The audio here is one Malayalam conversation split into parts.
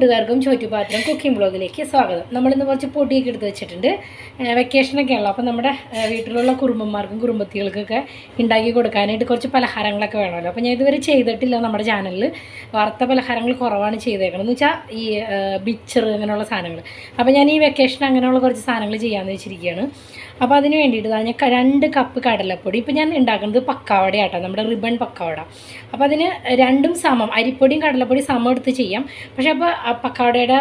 കൂട്ടുകാർക്കും ചോറ്റുപാത്രം കുക്കിംഗ് ബ്ലോഗിലേക്ക് സ്വാഗതം. നമ്മളിന്ന് കുറച്ച് പൊടിയൊക്കെ എടുത്ത് വെച്ചിട്ടുണ്ട്. വെക്കേഷനൊക്കെ ആണല്ലോ. അപ്പോൾ നമ്മുടെ വീട്ടിലുള്ള കുടുംബന്മാർക്കും കുടുംബത്തികൾക്കൊക്കെ ഉണ്ടാക്കി കൊടുക്കാനായിട്ട് കുറച്ച് പലഹാരങ്ങളൊക്കെ വേണമല്ലോ. അപ്പോൾ ഞാൻ ഇതുവരെ ചെയ്തിട്ടില്ല നമ്മുടെ ചാനലിൽ വറുത്ത പലഹാരങ്ങൾ കുറവാണ് ചെയ്തേക്കണം എന്ന് വെച്ചാൽ ഈ ബിച്ചർ അങ്ങനെയുള്ള സാധനങ്ങൾ അപ്പോൾ ഞാൻ ഈ വെക്കേഷൻ അങ്ങനെയുള്ള കുറച്ച് സാധനങ്ങൾ ചെയ്യാമെന്ന് വെച്ചിരിക്കുകയാണ്. അപ്പോൾ അതിന് വേണ്ടിയിട്ട് ഞാൻ രണ്ട് കപ്പ് കടലപ്പൊടി. ഇപ്പോൾ ഞാൻ ഉണ്ടാക്കുന്നത് പക്കാവടയാട്ടോ. നമ്മുടെ റിബൺ പക്കാവട. അപ്പോൾ അതിന് രണ്ടും സമം. അരിപ്പൊടിയും കടലപ്പൊടി സമം എടുത്ത് ചെയ്യാം. പക്ഷേ അപ്പോൾ പക്കാടയുടെ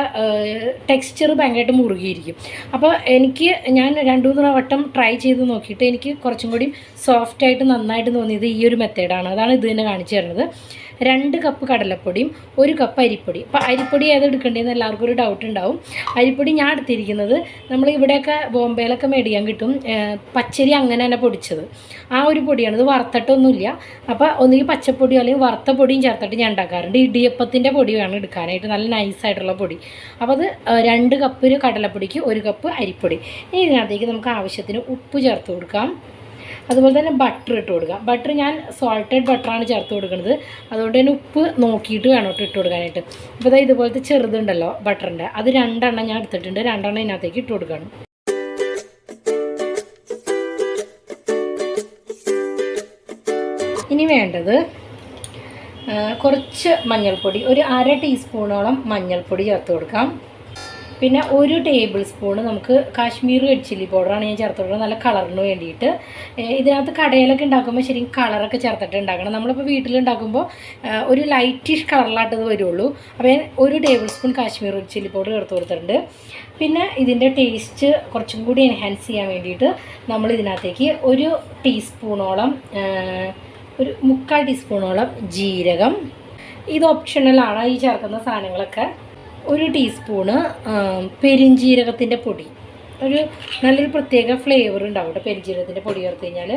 ടെക്സ്ചർ ഭയങ്കരമായിട്ട് മുറുകിയിരിക്കും. അപ്പോൾ എനിക്ക് ഞാൻ രണ്ടു മൂന്ന് വട്ടം ട്രൈ ചെയ്ത് നോക്കിയിട്ട് എനിക്ക് കുറച്ചും കൂടി സോഫ്റ്റായിട്ട് നന്നായിട്ട് തോന്നിയത് ഈ ഒരു മെത്തേഡാണ്. അതാണ് ഇത് തന്നെ കാണിച്ചു തരുന്നത്. രണ്ട് കപ്പ് കടലപ്പൊടിയും ഒരു കപ്പ് അരിപ്പൊടി. അപ്പോൾ അരിപ്പൊടി ഏത് എടുക്കേണ്ടതെന്ന് എല്ലാവർക്കും ഒരു ഡൗട്ട് ഉണ്ടാവും. അരിപ്പൊടി ഞാൻ എടുത്തിരിക്കുന്നത് നമ്മൾ ഇവിടെയൊക്കെ ബോംബെയിലൊക്കെ മേടിക്കാൻ കിട്ടും പച്ചരി അങ്ങനെ തന്നെ പൊടിച്ചത്. ആ ഒരു പൊടിയാണ്. ഇത് വറുത്തിട്ടൊന്നുമില്ല. അപ്പോൾ ഒന്നുകിൽ പച്ചപ്പൊടിയോ അല്ലെങ്കിൽ വറുത്ത പൊടിയും ചേർത്തിട്ട് ഞാൻ ഉണ്ടാക്കാറുണ്ട്. ഇടിയപ്പത്തിന്റെ പൊടി വേണം എടുക്കാനായിട്ട്. നല്ല നൈസായിട്ടുള്ള പൊടി. അപ്പോൾ അത് രണ്ട് കപ്പ് കടലപ്പൊടിക്ക് ഒരു കപ്പ് അരിപ്പൊടി. ഇനി ഇതിനകത്തേക്ക് നമുക്ക് ആവശ്യത്തിന് ഉപ്പ് ചേർത്ത് കൊടുക്കാം. അതുപോലെ തന്നെ ബട്ടർ ഇട്ട് കൊടുക്കുക. ബട്ടർ ഞാൻ സോൾട്ടഡ് ബട്ടറാണ് ചേർത്ത് കൊടുക്കുന്നത്. അതുകൊണ്ട് തന്നെ ഉപ്പ് നോക്കിയിട്ട് വേണം കേട്ടോ ഇട്ട് കൊടുക്കാനായിട്ട്. അപ്പോൾ ഇതാ ഇതുപോലത്തെ ചെറുതുണ്ടല്ലോ ബട്ടറിന്റെ അത് രണ്ടെണ്ണം ഞാൻ എടുത്തിട്ടുണ്ട്. രണ്ടെണ്ണം ഇതിനകത്തേക്ക് ഇട്ട് കൊടുക്കണം. ഇനി വേണ്ടത് കുറച്ച് മഞ്ഞൾപ്പൊടി. ഒരു അര ടീസ്പൂണോളം മഞ്ഞൾപ്പൊടി ചേർത്ത് കൊടുക്കാം. പിന്നെ ഒരു ടേബിൾ സ്പൂൺ നമുക്ക് കാശ്മീർ റെഡ് ചില്ലി പൗഡറാണ് ഞാൻ ചേർത്തിട്ടുള്ളത്. നല്ല കളറിന് വേണ്ടിയിട്ട്. ഇതിനകത്ത് കടയിലൊക്കെ ഉണ്ടാക്കുമ്പോൾ ശരിക്കും കളറൊക്കെ ചേർത്തിട്ട് ഉണ്ടാക്കണം. നമ്മളിപ്പോൾ വീട്ടിലുണ്ടാക്കുമ്പോൾ ഒരു ലൈറ്റിഷ് കളറിലായിട്ടത് വരുള്ളൂ. അപ്പോൾ ഞാൻ ഒരു tablespoon Kashmir red chilli powder ചേർത്ത് കൊടുത്തിട്ടുണ്ട്. പിന്നെ ഇതിന്റെ ടേസ്റ്റ് കുറച്ചും കൂടി എൻഹാൻസ് ചെയ്യാൻ വേണ്ടിയിട്ട് നമ്മൾ ഇതിനകത്തേക്ക് ഒരു ടീസ്പൂണോളം ഒരു മുക്കാൽ ടീസ്പൂണോളം ജീരകം. ഇത് ഓപ്ഷണലാണ് ഈ ചേർക്കുന്ന സാധനങ്ങളൊക്കെ. ഒരു ടീസ്പൂണ് പെരിഞ്ജീരകത്തിന്റെ പൊടി. ഒരു നല്ലൊരു പ്രത്യേക ഫ്ലേവർ ഉണ്ടാവും കേട്ടോ പെരിഞ്ജീരകത്തിന്റെ പൊടി ചേർത്ത് കഴിഞ്ഞാൽ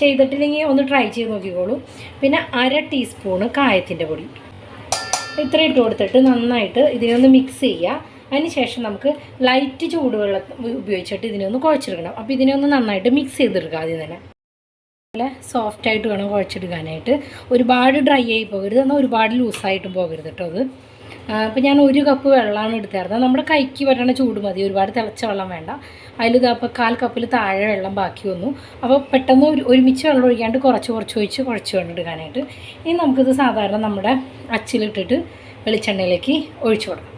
ചെയ്തിട്ടില്ലെങ്കിൽ ഒന്ന് ട്രൈ ചെയ്ത് നോക്കിക്കോളൂ. പിന്നെ അര ടീസ്പൂണ് കായത്തിന്റെ പൊടി. ഇത്ര ഇട്ട് കൊടുത്തിട്ട് നന്നായിട്ട് ഇതിനെ ഒന്ന് മിക്സ് ചെയ്യുക. അതിനുശേഷം നമുക്ക് ലൈറ്റ് ചൂടുവെള്ളം ഉപയോഗിച്ചിട്ട് ഇതിനെ ഒന്ന് കുഴച്ചെടുക്കണം. അപ്പോൾ ഇതിനെ ഒന്ന് നന്നായിട്ട് മിക്സ് ചെയ്തെടുക്കുക ആദ്യം തന്നെ. നല്ല സോഫ്റ്റായിട്ട് വേണം കുഴച്ചെടുക്കാനായിട്ട്. ഒരുപാട് ഡ്രൈ ആയി പോകരുത്. എന്നാൽ ഒരുപാട് ലൂസായിട്ടും പോകരുത് കേട്ടോ അത്. അപ്പോൾ ഞാൻ ഒരു കപ്പ് വെള്ളമാണ് എടുത്തായിരുന്നത് നമ്മുടെ കൈക്ക് വരണ ചൂട് മതി. ഒരുപാട് തിളച്ച വെള്ളം വേണ്ട. അതിൽ അപ്പോൾ കാൽ കപ്പിൽ താഴെ വെള്ളം ബാക്കി വന്നു. അപ്പോൾ പെട്ടെന്ന് ഒരു ഒരുമിച്ച് വെള്ളം ഒഴിക്കാണ്ട് കുറച്ച് കുറച്ച് ഒഴിച്ച് കുഴച്ച് വെള്ളം എടുക്കാനായിട്ട്. ഇനി നമുക്കിത് സാധാരണ നമ്മുടെ അച്ചിലിട്ടിട്ട് വെളിച്ചെണ്ണയിലേക്ക് ഒഴിച്ചു കൊടുക്കാം.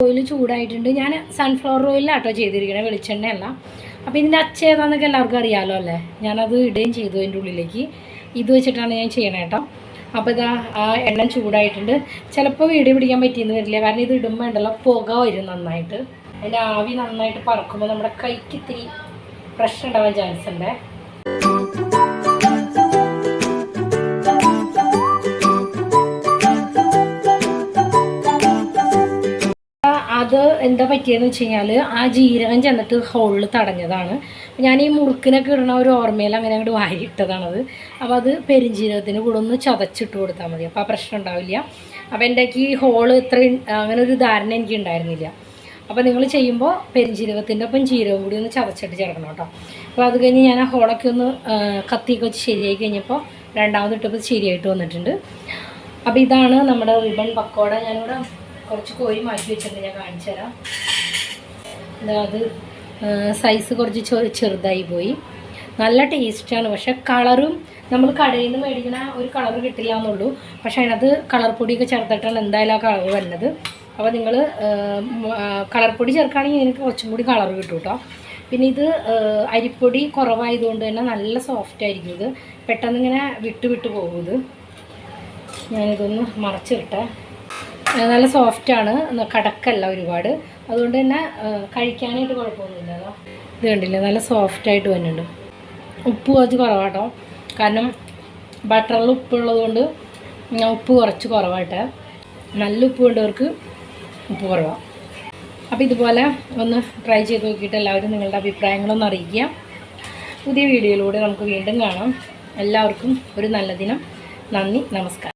ഓയിൽ ചൂടായിട്ടുണ്ട്. ഞാൻ സൺഫ്ലവർ ഓയിലാട്ടോ ചെയ്തിരിക്കണേ വെളിച്ചെണ്ണയല്ല. അപ്പോൾ ഇതിന്റെ അച്ച ഏതാണെന്നൊക്കെ എല്ലാവർക്കും അറിയാമല്ലോ അല്ലേ? ഞാനത് ഇടുകയും ചെയ്തു അതിന്റെ ഉള്ളിലേക്ക്. ഇത് വെച്ചിട്ടാണ് ഞാൻ ചെയ്യണേ കേട്ടോ. അപ്പോൾ ഇതാ ആ എണ്ണ ചൂടായിട്ടുണ്ട്. ചിലപ്പോൾ വീഡിയോ പിടിക്കാൻ പറ്റിയെന്ന് വരില്ല. കാരണം ഇത് ഇടുമ്പോൾ ഉണ്ടല്ലോ പുക വരും നന്നായിട്ട്. അതിന്റെ ആവി നന്നായിട്ട് പറക്കുമ്പോൾ നമ്മുടെ കൈക്ക് ഇത്തിരി പ്രശ്നം ഉണ്ടാവാൻ ചാൻസ് ഉണ്ട്. അത് എന്താ പറ്റിയെന്ന് വെച്ച് കഴിഞ്ഞാൽ ആ ജീരകം ചെന്നിട്ട് ഹോളിൽ തടഞ്ഞതാണ്. ഞാൻ ഈ മുറുക്കിനൊക്കെ ഇടണ ഒരു ഓർമ്മയിൽ അങ്ങനെ അങ്ങോട്ട് വാരിയിട്ടതാണത്. അപ്പോൾ അത് പെരിഞ്ജീരകത്തിന് കൂടെ ഒന്ന് ചതച്ചിട്ട് കൊടുത്താൽ മതി. അപ്പോൾ ആ പ്രശ്നം ഉണ്ടാവില്ല. അപ്പോൾ എന്റെ ഈ ഹോൾ ഇത്ര അങ്ങനെ ഒരു ധാരണ എനിക്ക് ഉണ്ടായിരുന്നില്ല. അപ്പോൾ നിങ്ങൾ ചെയ്യുമ്പോൾ പെരിഞ്ജീരകത്തിന്റെ ഒപ്പം ജീരകം കൂടി ഒന്ന് ചതച്ചിട്ട് ചേർക്കണം കേട്ടോ. അപ്പോൾ അത് കഴിഞ്ഞ് ഞാൻ ആ ഹോളൊക്കെ ഒന്ന് കത്തിയൊക്കെ വെച്ച് ശരിയായി കഴിഞ്ഞപ്പോൾ രണ്ടാമത് ഇട്ടപ്പോൾ ശരിയായിട്ട് വന്നിട്ടുണ്ട്. അപ്പോൾ ഇതാണ് നമ്മുടെ റിബൺ പക്കോട. ഞാനിവിടെ കുറച്ച് കോരി മാറ്റി വെച്ചിട്ടുണ്ട്. ഞാൻ കാണിച്ചു തരാം. അത് സൈസ് കുറച്ച് ചെറുതായി പോയി. നല്ല ടേസ്റ്റാണ് പക്ഷെ കളറും നമ്മൾ കടയിൽ നിന്ന് മേടിക്കുന്ന ഒരു കളർ കിട്ടില്ല എന്നുള്ളൂ. പക്ഷെ അതിനകത്ത് കളർ പൊടിയൊക്കെ ചേർത്തിട്ടാണ് എന്തായാലും ആ കളർ വരുന്നത്. അപ്പോൾ നിങ്ങൾ കളർ പൊടി ചേർക്കുകയാണെങ്കിൽ ഇതിന് കുറച്ചും കൂടി കളർ കിട്ടും കേട്ടോ. പിന്നെ ഇത് അരിപ്പൊടി കുറവായതുകൊണ്ട് തന്നെ നല്ല സോഫ്റ്റ് ആയിരിക്കും ഇത്. പെട്ടെന്ന് ഇങ്ങനെ വിട്ട് വിട്ട് പോകും ഇത്. ഞാനിതൊന്ന് മറച്ചിട്ടെ നല്ല സോഫ്റ്റാണ് കടക്കല്ല ഒരുപാട്. അതുകൊണ്ട് തന്നെ കഴിക്കാനായിട്ട് കുഴപ്പമൊന്നുമില്ല ഇത് കണ്ടില്ല നല്ല സോഫ്റ്റായിട്ട് വരുന്നുണ്ട് ഉപ്പ് കുറച്ച് കുറവാട്ടോ കാരണം ബട്ടറിൽ ഉപ്പുള്ളത് കൊണ്ട് ഞാൻ ഉപ്പ് കുറച്ച് കുറവാട്ടെ. നല്ല ഉപ്പ് വേണ്ടവർക്ക് ഉപ്പ് കുറവാണ് അപ്പോൾ ഇതുപോലെ ഒന്ന് ട്രൈ ചെയ്ത് നോക്കിയിട്ട് എല്ലാവരും നിങ്ങളുടെ അഭിപ്രായങ്ങളൊന്ന് അറിയിക്കുക. പുതിയ വീഡിയോയിലൂടെ നമുക്ക് വീണ്ടും കാണാം. എല്ലാവർക്കും ഒരു നല്ല ദിനം. നന്ദി നമസ്കാരം.